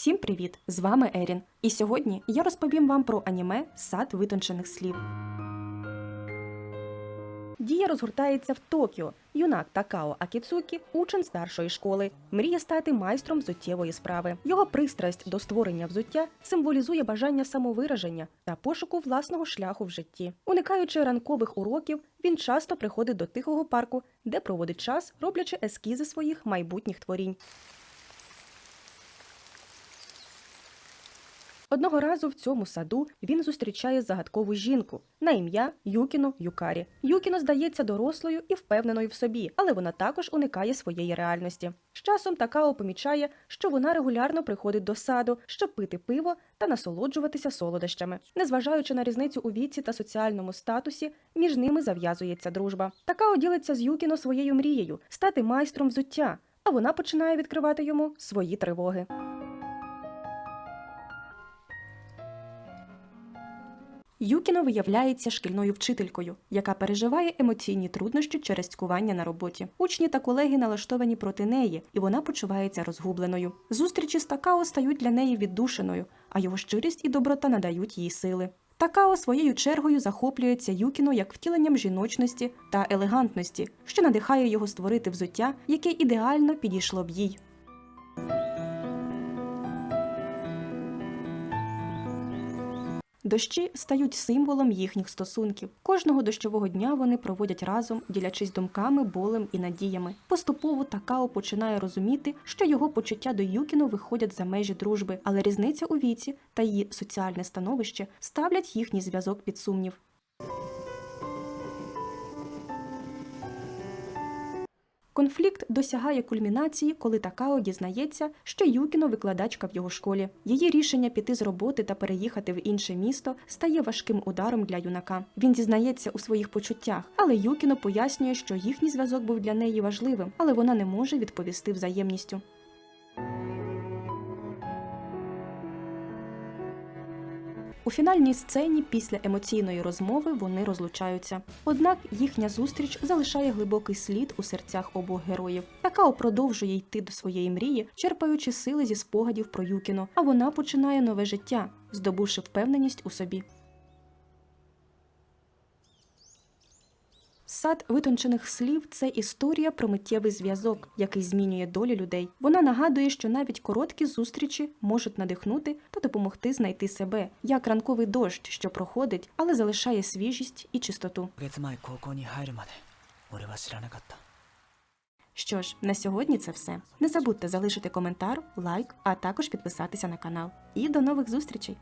Всім привіт! З вами Ерін. І сьогодні я розповім вам про аніме Сад витончених слів. Дія розгортається в Токіо. Юнак Такао Акіцукі, учень старшої школи, мріє стати майстром взуттєвої справи. Його пристрасть до створення взуття символізує бажання самовираження та пошуку власного шляху в житті. Уникаючи ранкових уроків, він часто приходить до тихого парку, де проводить час, роблячи ескізи своїх майбутніх творінь. Одного разу в цьому саду він зустрічає загадкову жінку на ім'я Юкіно Юкарі. Юкіно здається дорослою і впевненою в собі, але вона також уникає своєї реальності. З часом Такао помічає, що вона регулярно приходить до саду, щоб пити пиво та насолоджуватися солодощами. Незважаючи на різницю у віці та соціальному статусі, між ними зав'язується дружба. Такао ділиться з Юкіно своєю мрією стати майстром взуття, а вона починає відкривати йому свої тривоги. Юкіно виявляється шкільною вчителькою, яка переживає емоційні труднощі через цькування на роботі. Учні та колеги налаштовані проти неї, і вона почувається розгубленою. Зустрічі з Такао стають для неї віддушиною, а його щирість і доброта надають їй сили. Такао своєю чергою захоплюється Юкіно як втіленням жіночності та елегантності, що надихає його створити взуття, яке ідеально підійшло б їй. Дощі стають символом їхніх стосунків. Кожного дощового дня вони проводять разом, ділячись думками, болем і надіями. Поступово Такао починає розуміти, що його почуття до Юкіно виходять за межі дружби, але різниця у віці та її соціальне становище ставлять їхній зв'язок під сумнів. Конфлікт досягає кульмінації, коли Такао дізнається, що Юкіно викладачка в його школі. Її рішення піти з роботи та переїхати в інше місто стає важким ударом для юнака. Він дізнається у своїх почуттях, але Юкіно пояснює, що їхній зв'язок був для неї важливим, але вона не може відповісти взаємністю. У фінальній сцені після емоційної розмови вони розлучаються. Однак їхня зустріч залишає глибокий слід у серцях обох героїв. Такао продовжує йти до своєї мрії, черпаючи сили зі спогадів про Юкіно, а вона починає нове життя, здобувши впевненість у собі. Сад витончених слів це історія про миттєвий зв'язок, який змінює долі людей. Вона нагадує, що навіть короткі зустрічі можуть надихнути та допомогти знайти себе, як ранковий дощ, що проходить, але залишає свіжість і чистоту. Що ж, на сьогодні це все. Не забудьте залишити коментар, лайк, а також підписатися на канал. І до нових зустрічей!